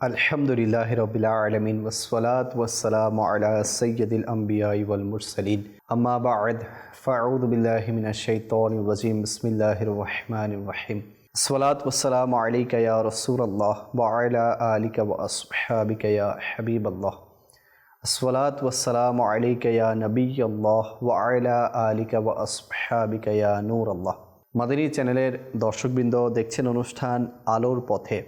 আলহামদুলিল্লাহ রবিল আলমিন ওসলাত ওসালাম আলা সৈয়দুল আম্বিয়াই ওয়াল মুরসালিন আম্মা বাদ ফাউদ বিল্লাহ মিনাশ শাইতানির রাজিম বিসমিল্লাহির রহমানির রহিম সালাত ওসালাম আলাইকা ইয়া রাসূলুল্লাহ ওয়া আলা আলিকা ওয়া আসহাবিকা ইয়া হাবিবাল্লাহ আসসালাত ওয়াসালাম আলাইকা ইয়া নবিয়াল্লাহ ওয়া আলা আলিকা ওয়া আসহাবিকা ইয়া নূরাল্লাহ মাদানী চ্যানেলের দর্শকবৃন্দ দেখছেন অনুষ্ঠান আলোর পথে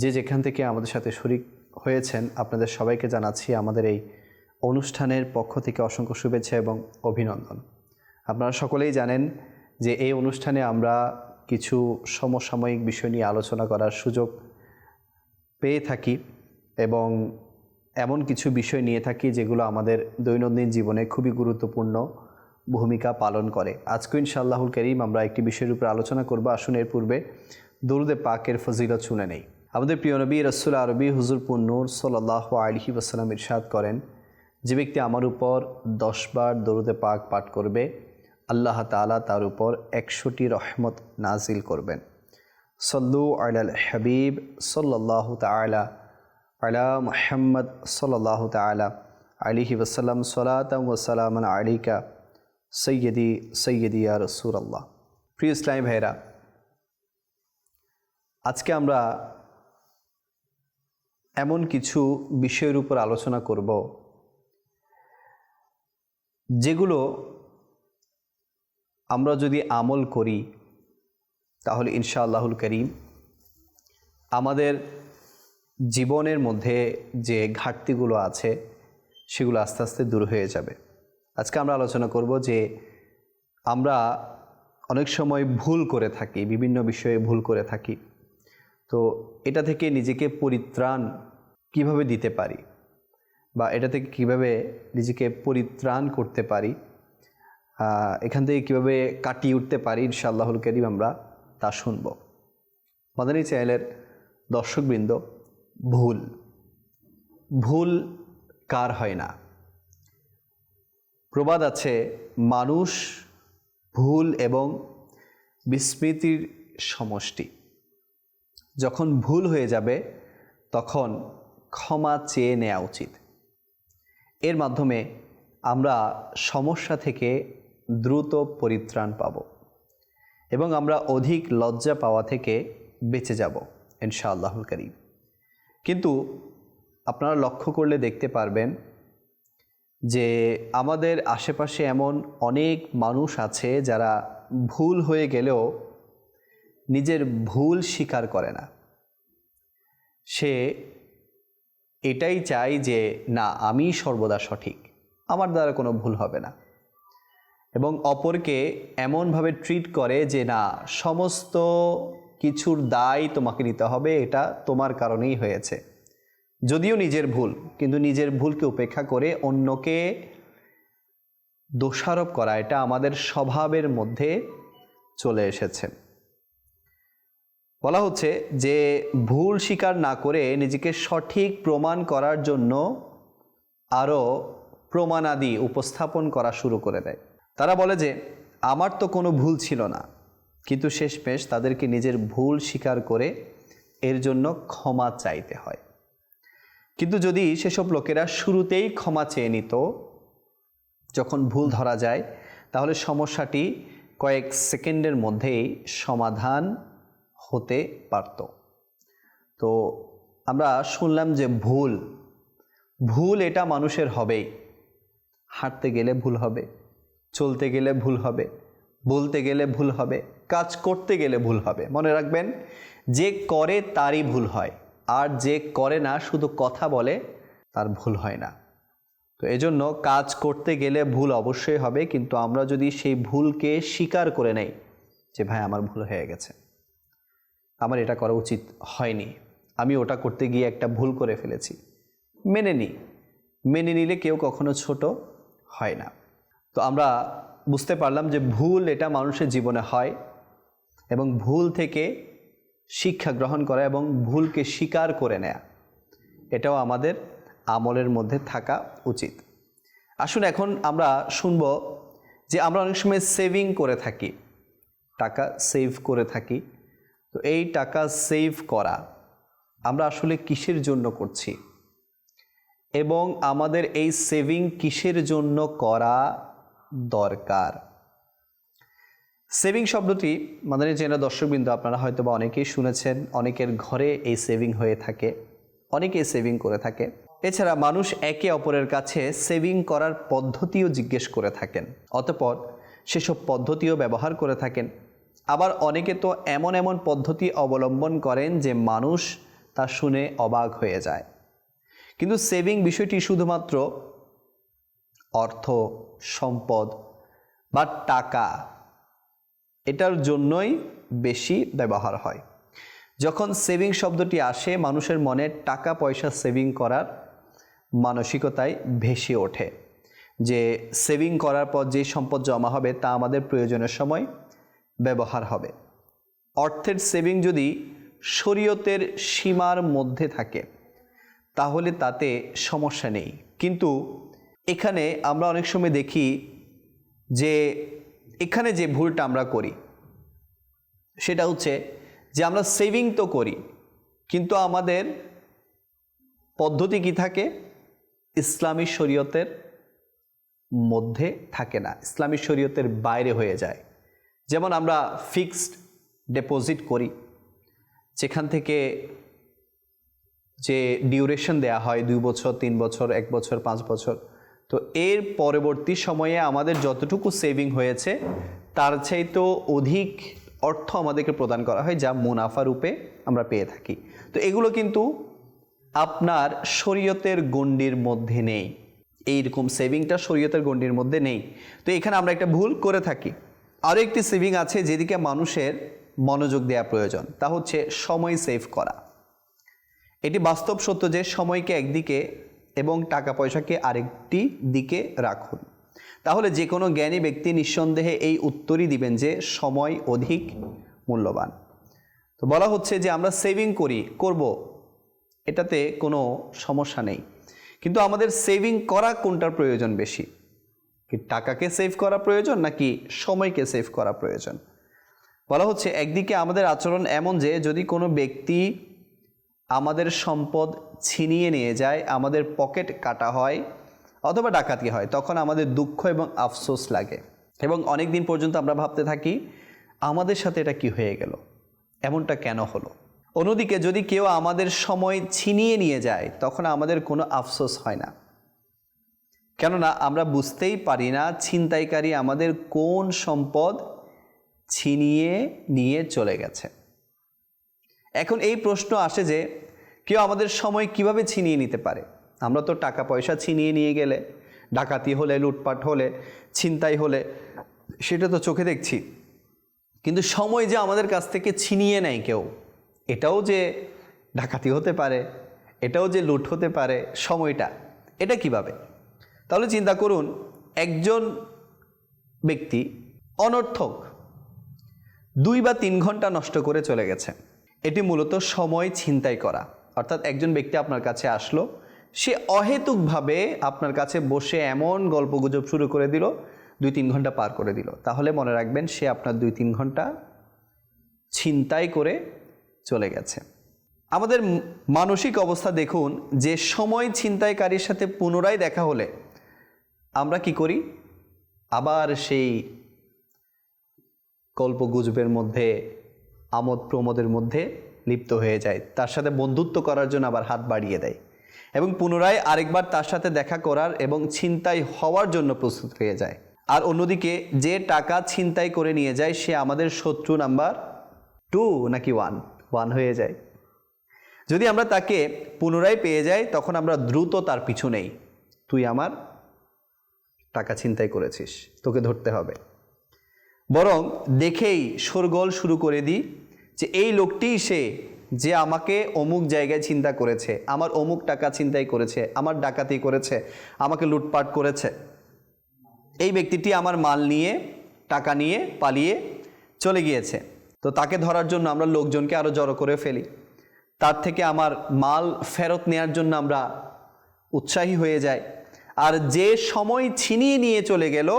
যে যেখান থেকে আমাদের সাথে শরিক হয়েছেন, আপনাদের সবাইকে জানাচ্ছি আমাদের এই অনুষ্ঠানের পক্ষ থেকে অসংখ্য শুভেচ্ছা এবং অভিনন্দন। আপনারা সকলেই জানেন যে এই অনুষ্ঠানে আমরা কিছু সমসাময়িক বিষয় নিয়ে আলোচনা করার সুযোগ পেয়ে থাকি এবং এমন কিছু বিষয় নিয়ে থাকি যেগুলো আমাদের দৈনন্দিন জীবনে খুবই গুরুত্বপূর্ণ ভূমিকা পালন করে। আজকে ইনশাআল্লাহুল করিম আমরা একটি বিষয়ের উপর আলোচনা করব। আসুন এর পূর্বে দরুদে পাকের ফজিলত শুনে নেই। আমাদের প্রিয় নবী রসুল আরবি হুজুর পুন্নুর সাল্লাহ আলহি ওসালাম ইরশাদ করেন, যে ব্যক্তি আমার উপর দশবার দরুদে পাক পাঠ করবে, আল্লাহ তালা তার উপর একশোটি রহমত নাজিল করবেন। সল্লু আলাল হাবিব সাল্লাহ তালা আলা মুহাম্মদ সাল্লাহ তালা আলিহি ওসাল্লাম সলাতাম ওসালাম আলিকা সৈয়দি সৈয়দিয়া রসুল আল্লাহ প্রিয় ইসলামী ভাইরা আজকে আমরা এমন কিছু বিষয়ের উপর আলোচনা করব যেগুলো আমরা যদি আমল করি, তাহলে ইনশা আল্লাহুল করিম আমাদের জীবনের মধ্যে যে ঘাটতিগুলো আছে, সেগুলো আস্তে আস্তে দূর হয়ে যাবে। আজকে আমরা আলোচনা করব যে আমরা অনেক সময় ভুল করে থাকি, বিভিন্ন বিষয়ে ভুল করে থাকি। তো এটা থেকে নিজেকে পরিত্রাণ কীভাবে দিতে পারি? বা এটা থেকে কীভাবে নিজেকে পরিত্রাণ করতে পারি? এখান থেকে কীভাবে কাটিয়ে উঠতে পারি? ইনশাআল্লাহুল করিম আমরা তা শুনব। মাদানী চ্যানেলের দর্শকবৃন্দ, ভুল। ভুল কার হয় না? প্রবাদ আছে, মানুষ ভুল এবং বিস্মৃতির সমষ্টি। যখন ভুল হয়ে যাবে, তখন ক্ষমা চেয়ে নেওয়া উচিত। এর মাধ্যমে আমরা সমস্যা থেকে দ্রুত পরিত্রাণ পাব এবং আমরা অধিক লজ্জা পাওয়া থেকে বেঁচে যাব, ইনশাআল্লাহুল করিম। কিন্তু আপনারা লক্ষ্য করলে দেখতে পারবেন যে আমাদের আশেপাশে এমন অনেক মানুষ আছে যারা ভুল হয়ে গেলেও নিজের ভুল স্বীকার করে না। সে এটাই চাই যে, না, আমি সর্বদা সঠিক। আমার দ্বারা কোনো ভুল হবে না। এবং অপরকে এমনভাবে ট্রিট করে যে, না, সমস্ত কিছুর দায় তোমাকে নিতে হবে, এটা তোমার কারণেই হয়েছে। যদিও নিজের ভুল, কিন্তু নিজের ভুলকে উপেক্ষা করে অন্যকে দোষারোপ করা, এটা আমাদের স্বভাবের মধ্যে চলে এসেছে। বলা হচ্ছে যে ভুল স্বীকার না করে নিজেকে সঠিক প্রমাণ করার জন্য আরও প্রমাণাদি উপস্থাপন করা শুরু করে দেয়। তারা বলে যে, আমার তো কোনো ভুল ছিল না, কিন্তু শেষমেশ তাদেরকে নিজের ভুল স্বীকার করে এর জন্য ক্ষমা চাইতে হয়। কিন্তু যদি সেসব লোকেরা শুরুতেই ক্ষমা চেয়ে নিত, যখন ভুল ধরা যায়, তাহলে সমস্যাটি কয়েক সেকেন্ডের মধ্যেই সমাধান হতে পারত। তো আমরা শুনলাম যে ভুল ভুল এটা মানুষের হবেই। হাঁটতে গেলে ভুল হবে, চলতে গেলে ভুল হবে, বলতে গেলে ভুল হবে, কাজ করতে গেলে ভুল হবে। মনে রাখবেন, যে করে তারই ভুল হয়, আর যে করে না শুধু কথা বলে, তার ভুল হয় না। তো এজন্য কাজ করতে গেলে ভুল অবশ্যই হবে, কিন্তু আমরা যদি সেই ভুলকে স্বীকার করে নেই যে, ভাই, আমার ভুল হয়ে গেছে। আমার এটা করা উচিত হয়নি। আমি ওটা করতে গিয়ে একটা ভুল করে ফেলেছি। মেনে নিই মেনে নিলে কেউ কখনো ছোট হয় না। তো আমরা বুঝতে পারলাম যে ভুল এটা মানুষের জীবনে হয় এবং ভুল থেকে শিক্ষা গ্রহণ করা এবং ভুলকে স্বীকার করে নেয়া, এটাও আমাদের আমলের মধ্যে থাকা উচিত। আসুন এখন আমরা শুনব যে আমরা অনেক সময় সেভিং করে থাকি, টাকা সেভ করে থাকি তো এই টাকা সেভ করা আমরা আসলে কিসের জন্য করছি? এবং আমাদের এই সেভিং কিসের জন্য করা দরকার? সেভিং শব্দটি মাদানী চেনা দর্শকবৃন্দ আপনারা হয়তো বা অনেকেই শুনেছেন, অনেকের ঘরে এই সেভিং হয়ে থাকে, অনেকেই সেভিং করে থাকে। এছাড়া মানুষ একে অপরের কাছে সেভিং করার পদ্ধতিও জিজ্ঞেস করে থাকেন, অতপর সেসব পদ্ধতিও ব্যবহার করে থাকেন। আবার অনেকে তো এমন এমন পদ্ধতি অবলম্বন করেন যে মানুষ তা শুনে অবাক হয়ে যায়। কিন্তু সেভিং বিষয়টি শুধুমাত্র অর্থ, সম্পদ বা টাকা এটার জন্যই বেশি ব্যবহার হয়। যখন সেভিং শব্দটি আসে, মানুষের মনে টাকা পয়সা সেভিং করার মানসিকতায় ভেসে ওঠে। যে সেভিং করার পর যে সম্পদ জমা হবে তা আমাদের প্রয়োজনের সময় ব্যবহার হবে। অর্থের সেভিং যদি শরীয়তের সীমার মধ্যে থাকে, তাহলে তাতে সমস্যা নেই। কিন্তু এখানে আমরা অনেক সময় দেখি যে, এখানে যে ভুলটা আমরা করি, সেটা হচ্ছে যে আমরা সেভিং তো করি, কিন্তু আমাদের পদ্ধতি কি থাকে? ইসলামী শরীয়তের মধ্যে থাকে না। ইসলামী শরীয়তের বাইরে হয়ে যায়। যেমন আমরা ফিক্সড ডিপোজিট করি, যেখান থেকে যে ডিউরেশন দেয়া হয়, দুই বছর, তিন বছর, এক বছর, পাঁচ বছর, তো এর পরবর্তী সময়ে আমাদের যতটুকু সেভিং হয়েছে, তার চাইতেও অধিক অর্থ আমাদেরকে প্রদান করা হয়, যা মুনাফা রূপে আমরা পেয়ে থাকি। তো এগুলো কিন্তু আপনার শরীয়তের গণ্ডির মধ্যে নেই। এইরকম সেভিংটা শরীয়তের গণ্ডির মধ্যে নেই। তো এখানে আমরা একটা ভুল করে থাকি। আরও একটি সেভিং আছে যেদিকে মানুষের মনোযোগ দেওয়া প্রয়োজন, তা হচ্ছে সময় সেভ করা। এটি বাস্তব সত্য যে সময়কে একদিকে এবং টাকা পয়সাকে আরেকটি দিকে রাখুন। তাহলে যে কোনো জ্ঞানী ব্যক্তি নিঃসন্দেহে এই উত্তরই দিবেন যে সময় অধিক মূল্যবান। তো বলা হচ্ছে যে আমরা সেভিং করি, করব, এটাতে কোনো সমস্যা নেই। কিন্তু আমাদের সেভিং করা কোনটার প্রয়োজন বেশি? কি টাকাকে সেভ করা প্রয়োজন নাকি সময়কে সেভ করা প্রয়োজন? বলা হচ্ছে, একদিকে আমাদের আচরণ এমন যে, যদি কোনো ব্যক্তি আমাদের সম্পদ ছিনিয়ে নিয়ে যায়, আমাদের পকেট কাটা হয় অথবা ডাকাতি হয়, তখন আমাদের দুঃখ এবং আফসোস লাগে। এবং অনেক দিন পর্যন্ত আমরা ভাবতে থাকি, আমাদের সাথে এটা কি হয়ে গেল? এমনটা কেন হলো? অন্যদিকে যদি কেউ আমাদের সময় ছিনিয়ে নিয়ে যায়, তখন আমাদের কোনো আফসোস হয় না। কেননা আমরা বুঝতেই পারি না ছিনতাইকারী আমাদের কোন সম্পদ ছিনিয়ে নিয়ে চলে গেছে। এখন এই প্রশ্ন আসে যে, কেউ আমাদের সময় কীভাবে ছিনিয়ে নিতে পারে? আমরা তো টাকা পয়সা ছিনিয়ে নিয়ে গেলে, ডাকাতি হলে, লুটপাট হলে, ছিনতাই হলে, সেটা তো চোখে দেখছি। কিন্তু সময় যে আমাদের কাছ থেকে ছিনিয়ে নেয় কেউ, এটাও যে ডাকাতি হতে পারে, এটাও যে লুট হতে পারে, সময়টা, এটা কীভাবে? তাহলে চিন্তা করুন, একজন ব্যক্তি অনর্থক দুই বা তিন ঘণ্টা নষ্ট করে চলে গেছে। এটি মূলত সময় ছিনতাই করা। অর্থাৎ একজন ব্যক্তি আপনার কাছে আসলো, সে অহেতুকভাবে আপনার কাছে বসে এমন গল্পগুজব শুরু করে দিল, দুই তিন ঘণ্টা পার করে দিল। তাহলে মনে রাখবেন, সে আপনার দুই তিন ঘণ্টা ছিনতাই করে চলে গেছে। আমাদের মানসিক অবস্থা দেখুন, যে সময় ছিনতাইকারীর সাথে পুনরায় দেখা হলে আমরা কি করি? আবার সেই গল্প গুজবের মধ্যে, আমোদ প্রমোদের মধ্যে লিপ্ত হয়ে যায়। তার সাথে বন্ধুত্ব করার জন্য আবার হাত বাড়িয়ে দেয় এবং পুনরায় আরেকবার তার সাথে দেখা করার এবং ছিনতাই হওয়ার জন্য প্রস্তুত হয়ে যায়। আর অন্যদিকে যে টাকা ছিনতাই করে নিয়ে যায়, সে আমাদের শত্রু নাম্বার টু নাকি ওয়ান ওয়ান হয়ে যায়। যদি আমরা তাকে পুনরায় পেয়ে যাই, তখন আমরা দ্রুত তার পিছু নেই। তুই আমার টাকা ছিনতাই করেছিস, তোকে ধরতে হবে। বরং দেখেই শোরগোল শুরু করে দিই যে এই লোকটিই সে যে আমাকে অমুক জায়গায় চিন্তা করেছে, আমার অমুক টাকা চিন্তাই করেছে, আমার ডাকাতি করেছে, আমাকে লুটপাট করেছে। এই ব্যক্তিটি আমার মাল নিয়ে, টাকা নিয়ে পালিয়ে চলে গিয়েছে। তো তাকে ধরার জন্য আমরা লোকজনকে আরও জড়ো করে ফেলি। তার থেকে আমার মাল ফেরত নেওয়ার জন্য আমরা উৎসাহী হয়ে যাই। আর যে সময় ছিনিয়ে নিয়ে চলে গেল,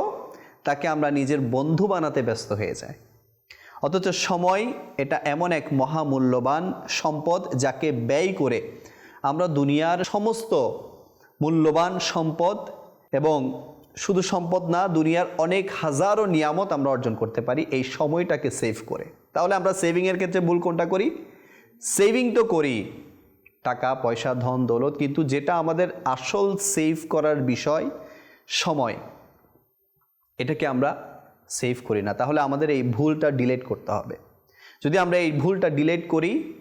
তাকে আমরা নিজের বন্ধু বানাতে ব্যস্ত হয়ে যাই। অথচ সময় এটা এমন এক মহামূল্যবান সম্পদ যাকে ব্যয় করে আমরা দুনিয়ার সমস্ত মূল্যবান সম্পদ এবং শুধু সম্পদ না, দুনিয়ার অনেক হাজারো নিয়ামত আমরা অর্জন করতে পারি এই সময়টাকে সেভ করে। তাহলে আমরা সেভিংয়ের ক্ষেত্রে ভুল কোনটা করি? সেভিং তো করি। টাকা, পয়সা, ধন, দৌলত, কিন্তু যেটা আমাদের আসল সেভ করার বিষয়, সময়। এটাকে আমরা সেভ করি না। তাহলে আমাদের এই ভুলটা ডিলেট করতে হবে। যদি আমরা এই ভুলটা ডিলেট করি,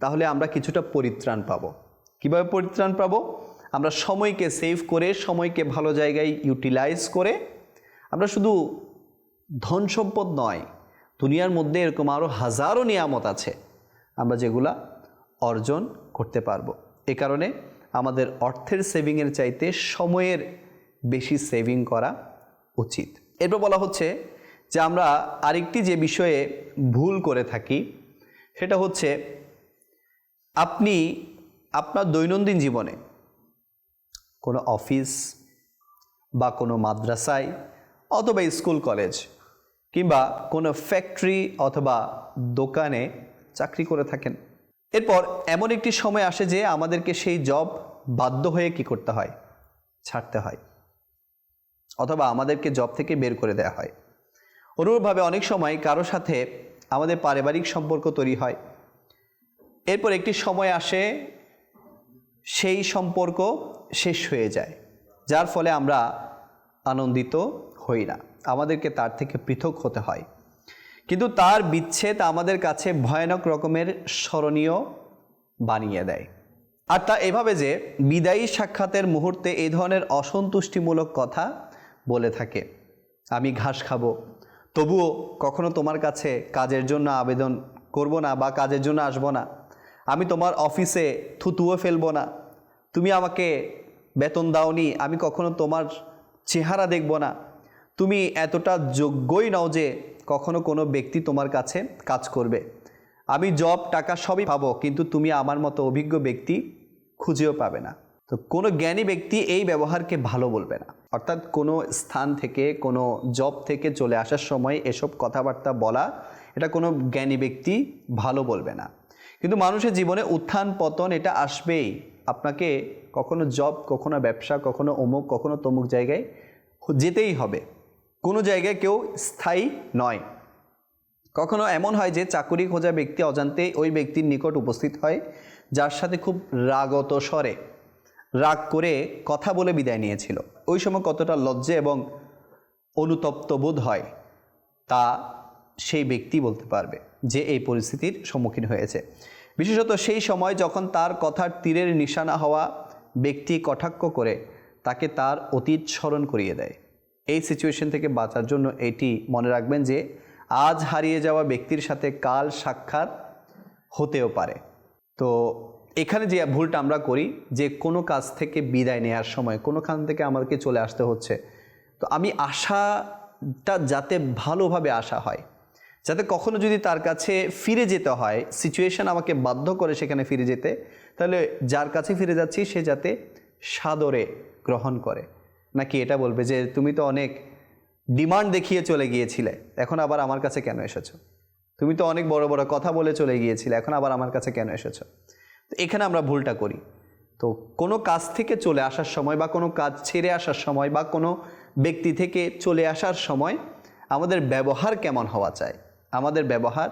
তাহলে আমরা কিছুটা পরিত্রাণ পাবো। কীভাবে পরিত্রাণ পাবো? আমরা সময়কে সেভ করে, সময়কে ভালো জায়গায় ইউটিলাইজ করে, আমরা শুধু ধন সম্পদ নয়, দুনিয়ার মধ্যে এরকম আরও হাজারো নিয়ামত আছে। আমরা যেগুলা অর্জন করতে পারব। এ কারণে আমাদের অর্থের সেভিংয়ের চাইতে সময়ের বেশি সেভিং করা উচিত। এরপর বলা হচ্ছে যে আমরা আরেকটি যে বিষয়ে ভুল করে থাকি, সেটা হচ্ছে আপনি আপনার দৈনন্দিন জীবনে কোনো অফিস বা কোনো মাদ্রাসায় অথবা স্কুল কলেজ কিংবা কোনো ফ্যাক্টরি অথবা দোকানে চাকরি করে থাকেন। এরপর এমন একটি সময় আসে যে আমাদেরকে সেই জব বাধ্য হয়ে কি করতে হয়? ছাড়তে হয়। অথবা আমাদেরকে জব থেকে বের করে দেওয়া হয়। অনুরূপভাবে অনেক সময় কারও সাথে আমাদের পারিবারিক সম্পর্ক তৈরি হয়। এরপর একটি সময় আসে, সেই সম্পর্ক শেষ হয়ে যায়, যার ফলে আমরা আনন্দিত হই না। আমাদেরকে তার থেকে পৃথক হতে হয়। কিন্তু তার বিচ্ছেদ আমাদের কাছে ভয়ানক রকমের স্মরণীয় বানিয়ে দেয়। আর তা এভাবে যে বিদায়ী সাক্ষাতের মুহূর্তে এই ধরনের অসন্তুষ্টিমূলক কথা বলে থাকে, আমি ঘাস খাব। তবুও কখনো তোমার কাছে কাজের জন্য আবেদন করব না বা কাজের জন্য আসব না। আমি তোমার অফিসে থুতুও ফেলব না। তুমি আমাকে বেতন দাওনি। আমি কখনো তোমার চেহারা দেখব না। তুমি এতটা যোগ্যই নাও যে কখনো কোনো ব্যক্তি তোমার কাছে কাজ করবে। আমি জব, টাকা সবই পাবো, কিন্তু তুমি আমার মতো অভিজ্ঞ ব্যক্তি খুঁজেও পাবে না। তো কোনো জ্ঞানী ব্যক্তি এই ব্যবহারকে ভালো বলবে না। অর্থাৎ কোনো স্থান থেকে, কোনো জব থেকে চলে আসার সময় এসব কথাবার্তা বলা, এটা কোনো জ্ঞানী ব্যক্তি ভালো বলবে না। কিন্তু মানুষের জীবনে উত্থান, পতন এটা আসবেই। আপনাকে কখনো জব, কখনো ব্যবসা, কখনো অমুক, কখনো তমুক জায়গায় যেতেই হবে। কোনো জায়গায় কেউ স্থায়ী নয়। কখনো এমন হয় যে চাকুরি খোঁজা ব্যক্তি অজান্তে ওই ব্যক্তির নিকট উপস্থিত হয়, যার সাথে খুব রাগত স্বরে, রাগ করে কথা বলে বিদায় নিয়েছিল। ওই সময় কতটা লজ্জা এবং অনুতপ্ত বোধ হয় তা সেই ব্যক্তি বলতে পারবে যে এই পরিস্থিতির সম্মুখীন হয়েছে। বিশেষত সেই সময় যখন তার কথার তীরের নিশানা হওয়া ব্যক্তি কটাক্ষ করে তাকে তার অতীত স্মরণ করিয়ে দেয়। এই সিচুয়েশন থেকে বাঁচার জন্য এটি মনে রাখবেন যে, আজ হারিয়ে যাওয়া ব্যক্তির সাথে কাল সাক্ষাৎ হতেও পারে। তো এখানে যে ভুলটা আমরা করি, যে কোনো কাজ থেকে বিদায় নেওয়ার সময়, কোনোখান থেকে আমাদেরকে চলে আসতে হচ্ছে। তো আমি আশাটা যাতে ভালোভাবে আসা হয়, যাতে কখনো যদি তার কাছে ফিরে যেতে হয় সিচুয়েশন আমাকে বাধ্য করে সেখানে ফিরে যেতে, তাহলে যার কাছে ফিরে যাচ্ছি সে যাতে সাদরে গ্রহণ করে। নাকি এটা বলবে যে তুমি তো অনেক ডিমান্ড দেখিয়ে চলে গিয়েছিলে, এখন আবার আমার কাছে কেন এসেছ? তুমি তো অনেক বড় বড় কথা বলে চলে গিয়েছিলে, এখন আবার আমার কাছে কেন এসেছ? তো এখানে আমরা ভুলটা করি। তো কোনো কাজ থেকে চলে আসার সময় বা কোনো কাজ ছেড়ে আসার সময় বা কোনো ব্যক্তি থেকে চলে আসার সময় আমাদের ব্যবহার কেমন হওয়া চাই? আমাদের ব্যবহার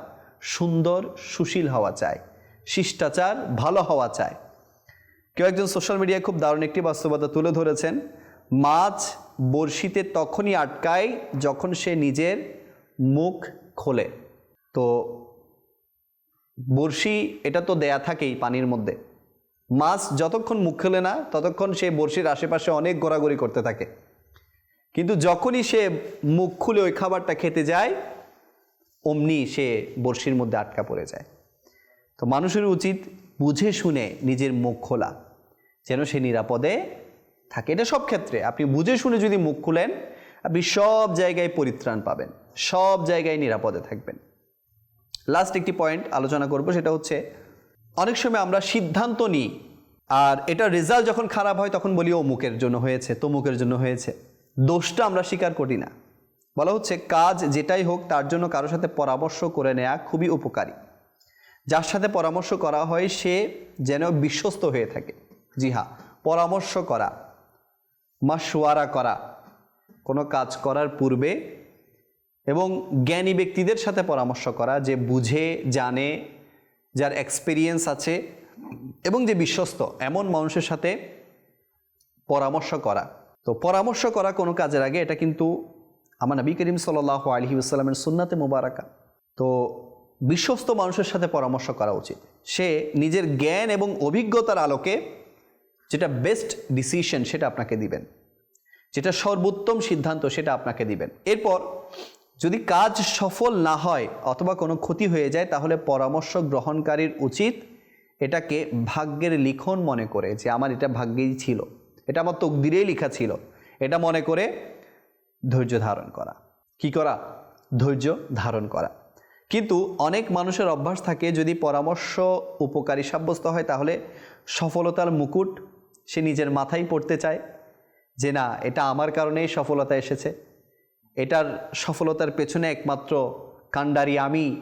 সুন্দর, সুশীল হওয়া চাই, শিষ্টাচার ভালো হওয়া চায় কেউ একজন সোশ্যাল মিডিয়ায় খুব দারুণ একটি বাস্তবতা তুলে ধরেছেন। মাছ বড়শিতে তখনই আটকায় যখন সে নিজের মুখ খোলে। তো বড়শি, এটা তো দেয়া থাকেই পানির মধ্যে। মাছ যতক্ষণ মুখ খোলে না, ততক্ষণ সে বড়শির আশেপাশে অনেক ঘোরাঘুরি করতে থাকে। কিন্তু যখনই সে মুখ খুলে ওই খাবারটা খেতে যায়, অমনি সে বড়শির মধ্যে আটকা পড়ে যায়। তো মানুষের উচিত বুঝে শুনে নিজের মুখ খোলা, যেন সে নিরাপদে থাকে। এটা সব ক্ষেত্রে। আপনি বুঝে শুনে যদি মুখ খুলেন, আপনি সব জায়গায় পরিত্রাণ পাবেন। সব জায়গায় নিরাপদে থাকবেন। লাস্ট একটি পয়েন্ট আলোচনা করব, সেটা হচ্ছে, অনেক সময় আমরা সিদ্ধান্ত নিই, আর এটা রেজাল্ট যখন খারাপ হয়, তখন বলি অমুকের জন্য হয়েছে তমুকের জন্য হয়েছে। দোষটা আমরা স্বীকার করি না। বলা হচ্ছে, কাজ যেটাই হোক, তার জন্য কারোর সাথে পরামর্শ করে নেওয়া খুবই উপকারী। যার সাথে পরামর্শ করা হয়, সে যেন বিশ্বস্ত হয়ে থাকে। জি হ্যাঁ পরামর্শ করা। মাসোয়ারা করা। কোনো কাজ করার পূর্বে এবং জ্ঞানী ব্যক্তিদের সাথে পরামর্শ করা যে বুঝে, জানে, যার এক্সপিরিয়েন্স আছে এবং যে বিশ্বস্ত, এমন মানুষের সাথে পরামর্শ করা। তো পরামর্শ করা কোনো কাজের আগে এটা কিন্তু আমার নবী করিম সাল্লাহ আলহি আসসালামের সুন্নাতে মোবারকা। তো বিশ্বস্ত মানুষের সাথে পরামর্শ করা উচিত। সে নিজের জ্ঞান এবং অভিজ্ঞতার আলোকে যেটা বেস্ট ডিসিশন সেটা আপনাকে দিবেন। যেটা সর্বোত্তম সিদ্ধান্ত সেটা আপনাকে দিবেন। এরপর যদি কাজ সফল না হয় অথবা কোনো ক্ষতি হয়ে যায়, তাহলে পরামর্শ গ্রহণকারীর উচিত এটাকে ভাগ্যের লিখন মনে করে যে আমার এটা ভাগ্যেই ছিল। এটা আমার তকদিরেই লেখা ছিল। এটা মনে করে ধৈর্য ধারণ করা। কি করা? ধৈর্য ধারণ করা। কিন্তু অনেক মানুষের অভ্যাস থাকে যদি পরামর্শ উপকারী সাব্যস্ত হয়, তাহলে সফলতার মুকুট সে নিজের মাথায় পড়তে চায় যে না, এটা আমার কারণেই সফলতা এসেছে। এটার সফলতার পেছনে একমাত্র কাণ্ডারি আমি।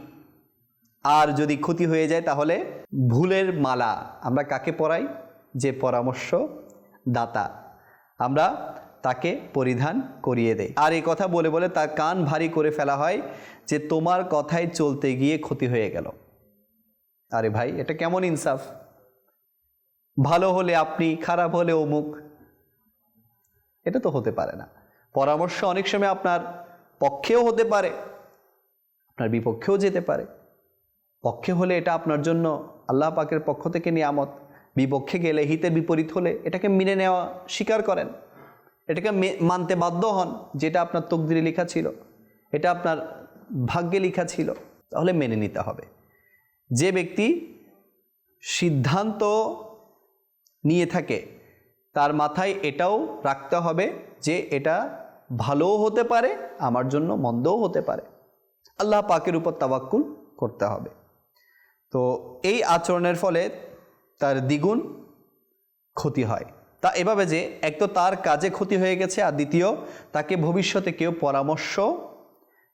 আর যদি ক্ষতি হয়ে যায় তাহলে ভুলের মালা। আমরা কাকে পরাই? যে পরামর্শ দাতা আমরা তাকে পরিধান করিয়ে দেয় আর এই কথা বলে বলে তার কান ভারী করে ফেলা হয় যে তোমার কথায় চলতে গিয়ে ক্ষতি হয়ে গেল। আরে ভাই, এটা কেমন ইনসাফ? ভালো হলে আপনি, খারাপ হলে অমুক। এটা তো হতে পারে না। পরামর্শ অনেক সময় আপনার পক্ষেও হতে পারে, আপনার বিপক্ষেও যেতে পারে। পক্ষে হলে এটা আপনার জন্য আল্লাহ পাকের পক্ষ থেকে নিয়ামত। বিপক্ষে গেলে হিতের বিপরীত হলে এটাকে মেনে নেওয়া স্বীকার করেন। এটাকে মানতে বাধ্য হন, যেটা আপনার তকদিরে লেখা ছিল। এটা আপনার ভাগ্যে লেখা ছিল। তাহলে মেনে নিতে হবে। যে ব্যক্তি সিদ্ধান্ত নিয়ে থাকে। তার মাথায় এটাও রাখতে হবে যে এটা ভালোও হতে পারে, আমার জন্য মন্দও হতে পারে। আল্লাহ পাকের উপর তাবাক্কুল করতে হবে। তো এই আচরণের ফলে তার দ্বিগুণ ক্ষতি হয়। তা এভাবে যে এক তো তার কাজে ক্ষতি হয়ে গেছে, আর দ্বিতীয়, তাকে ভবিষ্যতে কেউ পরামর্শ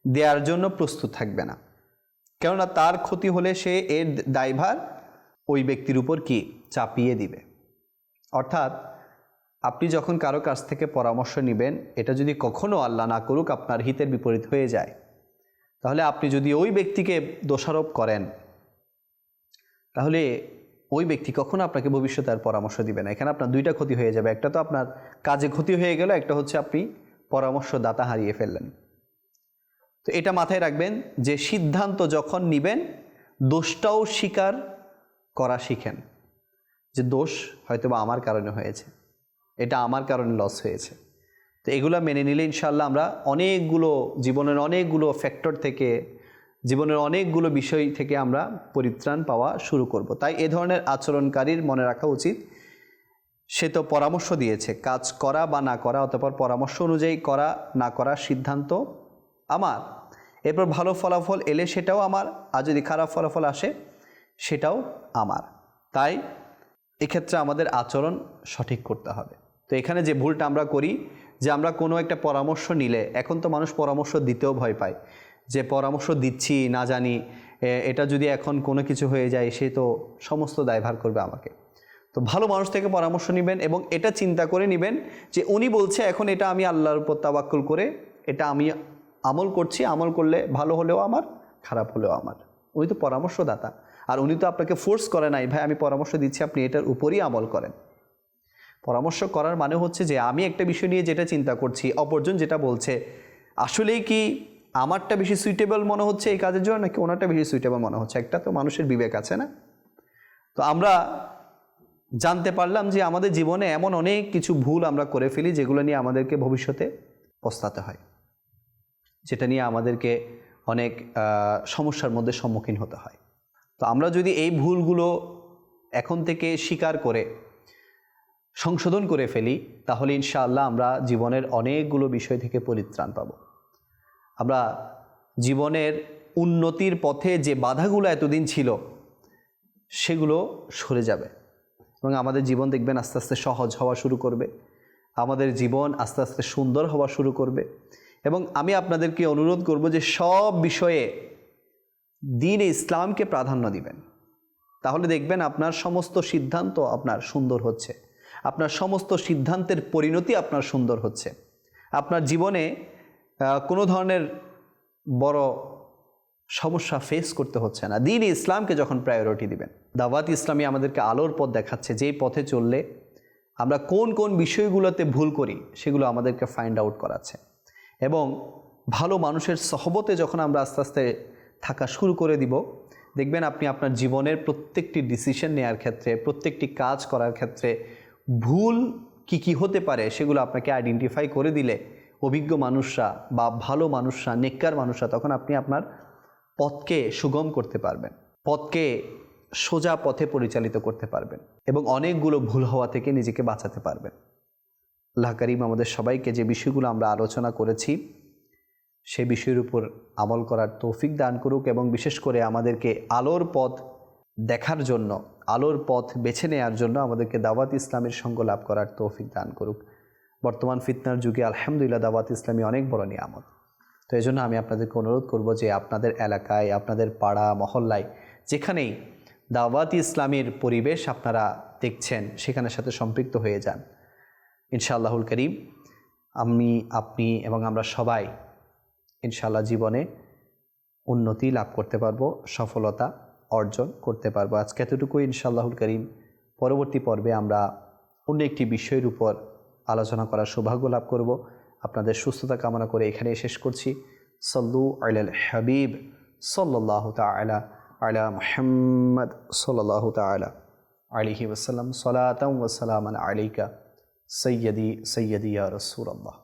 দেওয়ার জন্য প্রস্তুত থাকবে না। কেননা তার ক্ষতি হলে সে এর দায়ভার ওই ব্যক্তির উপর কি চাপিয়ে দিবে? অর্থাৎ আপনি যখন কারও কাছ থেকে পরামর্শ নেবেন, এটা যদি কখনও আল্লাহ না করুক, আপনার হিতের বিপরীত হয়ে যায়। তাহলে আপনি যদি ওই ব্যক্তিকে দোষারোপ করেন, তাহলে ওই ব্যক্তি কখনো আপনাকে ভবিষ্যতে আর পরামর্শ দিবে না। এখানে আপনার দুইটা ক্ষতি হয়ে যাবে। একটা তো আপনার কাজে ক্ষতি হয়ে গেল, একটা হচ্ছে আপনি পরামর্শদাতা হারিয়ে ফেললেন। তো এটা মাথায় রাখবেন যে সিদ্ধান্ত যখন নিবেন, দোষটাও স্বীকার করা শিখেন। যে দোষ হয়তো বা আমার কারণে হয়েছে। এটা আমার কারণে লস হয়েছে। তো এগুলো মেনে নিলে ইনশাল্লাহ আমরা অনেকগুলো জীবনের অনেকগুলো ফ্যাক্টর থেকে, জীবনের অনেকগুলো বিষয় থেকে আমরা পরিত্রাণ পাওয়া শুরু করব। তাই এ ধরনের আচরণকারীর মনে রাখা উচিত। সে তো পরামর্শ দিয়েছে, কাজ করা বা না করা, অতপর পরামর্শ অনুযায়ী করা, না করার সিদ্ধান্ত আমার। এরপর ভালো ফলাফল এলে সেটাও আমার, আর যদি খারাপ ফলাফল আসে, সেটাও আমার। তাই এক্ষেত্রে আমাদের আচরণ সঠিক করতে হবে। তো এখানে যে ভুলটা আমরা করি, যে আমরা কোনো একটা পরামর্শ নিলে, এখন তো মানুষ পরামর্শ দিতেও ভয় পায়, যে পরামর্শ দিচ্ছি, না জানি এটা যদি এখন কোনো কিছু হয়ে যায়, সে তো সমস্ত দায়ভার করবে আমাকে। তো ভালো মানুষ থেকে পরামর্শ নেবেন এবং এটা চিন্তা করে নেবেন যে উনি বলছে, এখন এটা আমি আল্লাহর উপর তাবাক্কুল করে, এটা আমি আমল করছি, আমল করলে ভালো হলেও আমার, খারাপ হলেও আমার। উনি তো পরামর্শদাতা। আর উনি তো আপনাকে ফোর্স করে নাই। ভাই, আমি পরামর্শ দিচ্ছি আপনি এটার উপরই আমল করেন। পরামর্শ করার মানে হচ্ছে যে, আমি একটা বিষয় নিয়ে যেটা চিন্তা করছি, অপরজন যেটা বলছে, আসলেই কি আমারটা বেশি সুইটেবল মনে হচ্ছে এই কাজের জন্য, নাকি ওনারটা বেশি সুইটেবল মনে হচ্ছে? একটা তো মানুষের বিবেক আছে না? তো আমরা জানতে পারলাম যে, আমাদের জীবনে এমন অনেক কিছু ভুল আমরা করে ফেলি, যেগুলো নিয়ে আমাদেরকে ভবিষ্যতে পস্তাতে হয়। যেটা নিয়ে আমাদেরকে অনেক সমস্যার মধ্যে সম্মুখীন হতে হয়। তো আমরা যদি এই ভুলগুলো এখন থেকে স্বীকার করে, সংশোধন করে ফেলি, তাহলে ইনশাআল্লাহ আমরা জীবনের অনেকগুলো বিষয় থেকে পরিত্রাণ পাব। আমরা জীবনের উন্নতির পথে যে বাধাগুলো এতদিন ছিল, সেগুলো সরে যাবে এবং আমাদের জীবন দেখবেন আস্তে আস্তে সহজ হওয়া শুরু করবে। আমাদের জীবন আস্তে আস্তে সুন্দর হওয়া শুরু করবে এবং আমি আপনাদেরকে অনুরোধ করব যে সব বিষয়ে দিন ইসলামকে প্রাধান্য দিবেন। তাহলে দেখবেন আপনার সমস্ত সিদ্ধান্ত আপনার সুন্দর হচ্ছে। আপনার সমস্ত সিদ্ধান্তের পরিণতি আপনার সুন্দর হচ্ছে। আপনার জীবনে কোনো ধরনের বড় সমস্যা ফেস করতে হচ্ছে না। দিন ইসলামকে যখন প্রায়োরিটি দিবেন, দাওয়াত ইসলামী আমাদেরকে আলোর পথ দেখাচ্ছে, যেই পথে চললে আমরা কোন কোন বিষয়গুলোতে ভুল করি, সেগুলো আমাদেরকে ফাইন্ড আউট করাচ্ছে। এবং ভালো মানুষের সহবতে যখন আমরা আস্তে আস্তে থাকা শুরু করে দিব। দেখবেন আপনি আপনার জীবনের প্রত্যেকটি ডিসিশন নেওয়ার ক্ষেত্রে, প্রত্যেকটি কাজ করার ক্ষেত্রে ভুল কি কি হতে পারে সেগুলো আপনাকে আইডেন্টিফাই করে দিলে অভিজ্ঞ মানুষরা বা ভালো মানুষরা, নেককার মানুষরা তখন আপনি আপনার পথকে সুগম করতে পারবেন। পথকে সোজা পথে পরিচালিত করতে পারবেন এবং অনেকগুলো ভুল হওয়া থেকে নিজেকে বাঁচাতে পারবেন। আল্লাহ করিম আমাদের সবাইকে যে বিষয়গুলো আমরা আলোচনা করেছি সে বিষয়ের উপর আমল করার তৌফিক দান করুক এবং বিশেষ করে আমাদেরকে আলোর পথ দেখার জন্য, আলোর পথ বেছে নেওয়ার জন্য আমাদেরকে দাওয়াত ইসলামের সঙ্গ লাভ করার তৌফিক দান করুক। বর্তমান ফিতনার যুগে আলহামদুলিল্লাহ দাওয়াত ইসলামী অনেক বড় নিয়ামত। তো এই জন্য আমি আপনাদেরকে অনুরোধ করব যে আপনাদের এলাকায়, আপনাদের পাড়া, মহল্লায় যেখানেই দাওয়াত ইসলামের পরিবেশ আপনারা দেখছেন, সেখানের সাথে সম্পৃক্ত হয়ে যান। ইনশাআল্লাহুল করিম, আমি, আপনি এবং আমরা সবাই ইনশাআল্লাহ জীবনে উন্নতি লাভ করতে পারব, সফলতা অর্জন করতে পারব। আজকে এতটুকুই ইনশাআল্লাহুল করিম। পরবর্তী পর্বে আমরা অন্য একটি বিষয়ের উপর আলোচনা করার সৌভাগ্য লাভ করব। আপনাদের সুস্থতা কামনা করে এখানে শেষ করছি। সল্লু আল হাবিব সাল্লাহ তালা আলা মুহাম্মদ সাল্লাহ তালা আলিহি ওসাল্লাম সলাতাম ওসালাম আলাইকা সৈয়দি সৈয়দি ইয়া রসুল আল্লাহ